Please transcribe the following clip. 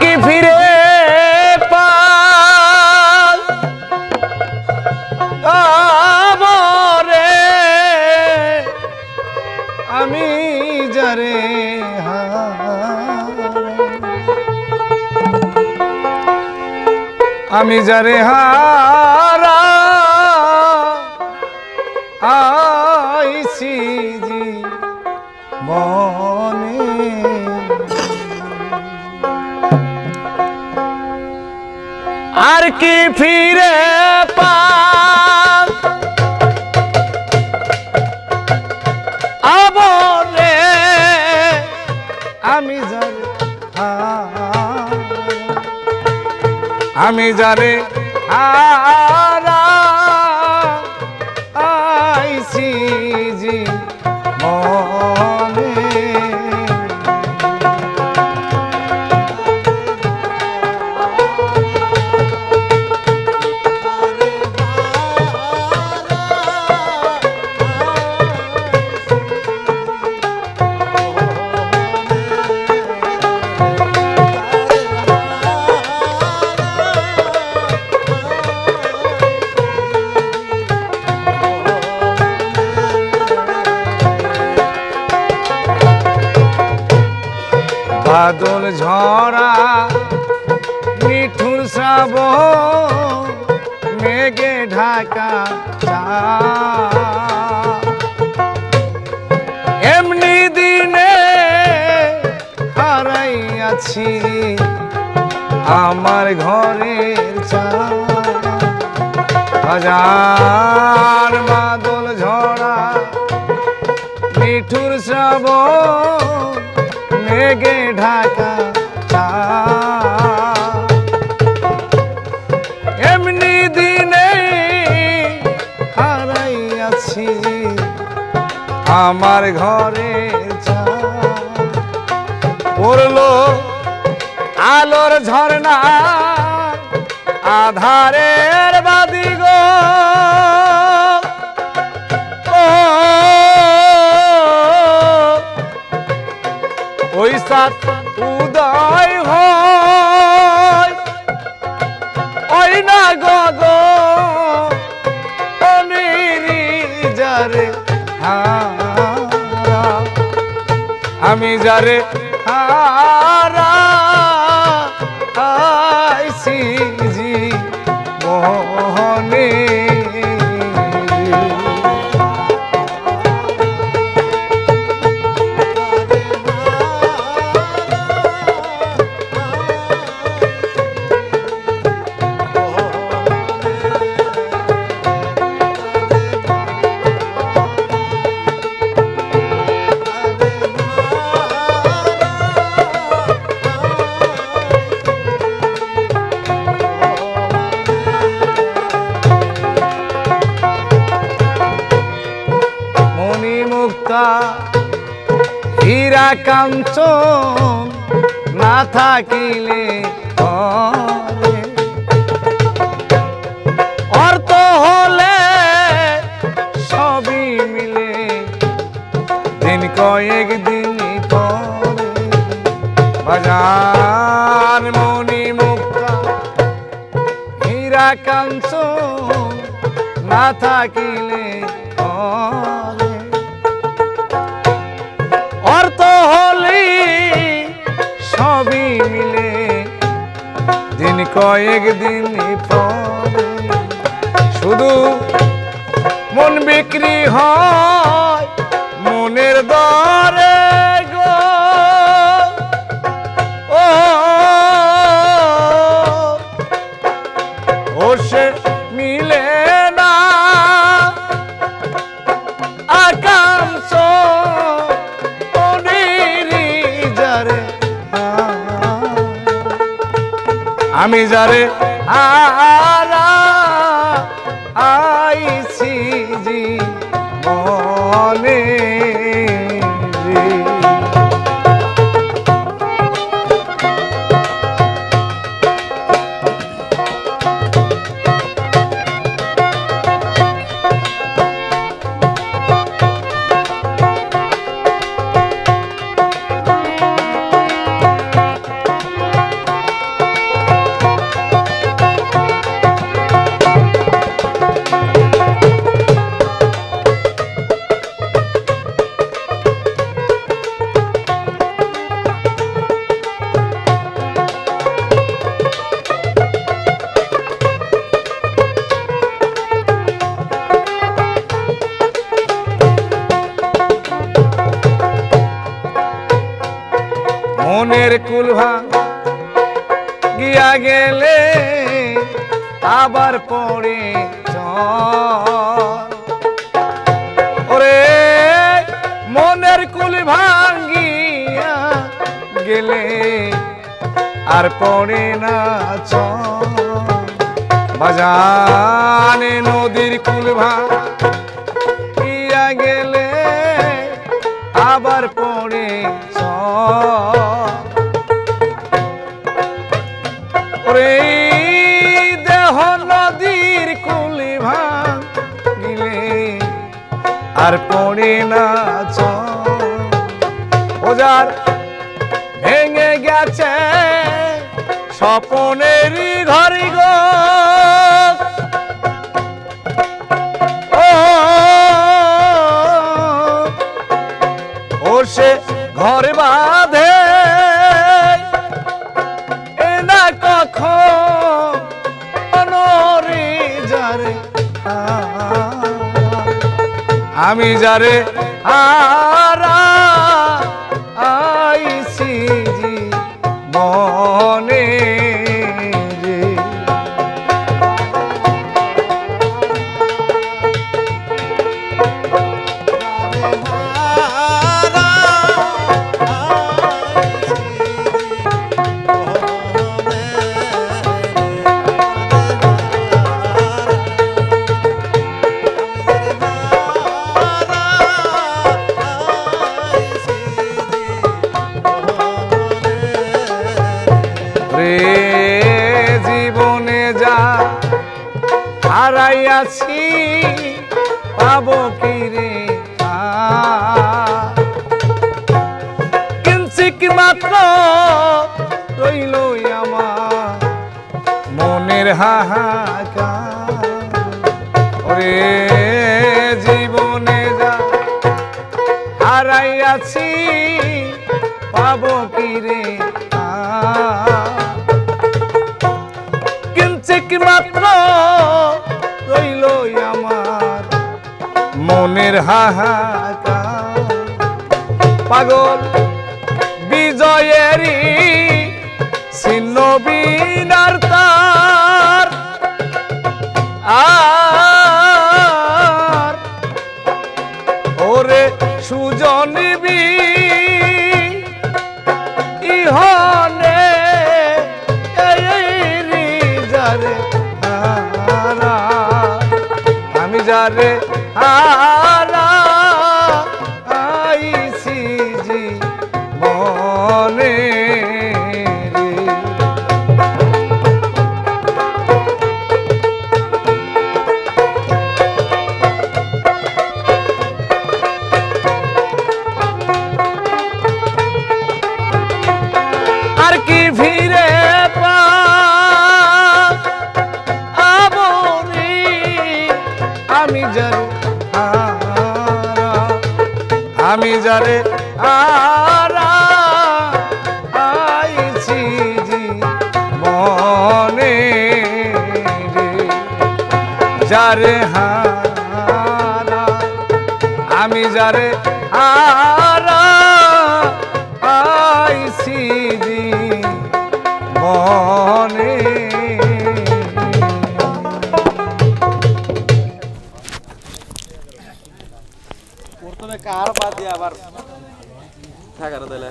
কি ফিরে পারে আমি যারে। আমি যারে হারা আর কি ফিরে আবরে আমি হারাই। আমি যারে হারা আইসি জি মনে বাদল ঝরা মিঠুর শ্রাব মেঘে ঢাকা। এমনি দিনে হারাইয়াছি আমার ঘরের চাঁদ। হাজার বাদল আমার ঘরে পড়ল আলোর ঝর্ণা সাত উদয় হয়। না গগ আমি যারে হারা আইসি হীরা কাঞ্চন না থাকিলে। অর্থ হলে সবই মিলে দিন কয়েক দিন কয়েক দিন পরে শুধু মন বিক্রি হয়। আমি যারে আরা আইছি জি মনে মনের কুলভা গিয়া গেলে আবার পড়ে ওরে, মনের কুল ভাঙ্গিয়া গেলে আর পড়ে না চল। বাজানে নদীর কুল ভাঙ্গিয়া ওরে দেহ নদীর কুলি ভাঙিলে আর পড়ে না ওজার ভেঙে গেছে স্বপনেরই ঘরি গো। আমি যারে আরা হারাইয়াছি পাবো কি রে? কিঞ্চিক মাত্র রইল আমার মনের হাহাকার। জীবনে যা হারাইয়াছি পাবো কি রে? কিঞ্চিক মাত্র রইল আমার মনের হাহাকার। পাগল বিজয়েরই ছিন্ন বিনার তার। আর সুজন বি আমি যারে হারা আইসি জি মনে যারে আরা আইছি মনে রে। যারে হারা আমি যারে হারা প্রথমে কার বাদ দিয়ে আবার থাকার তাহলে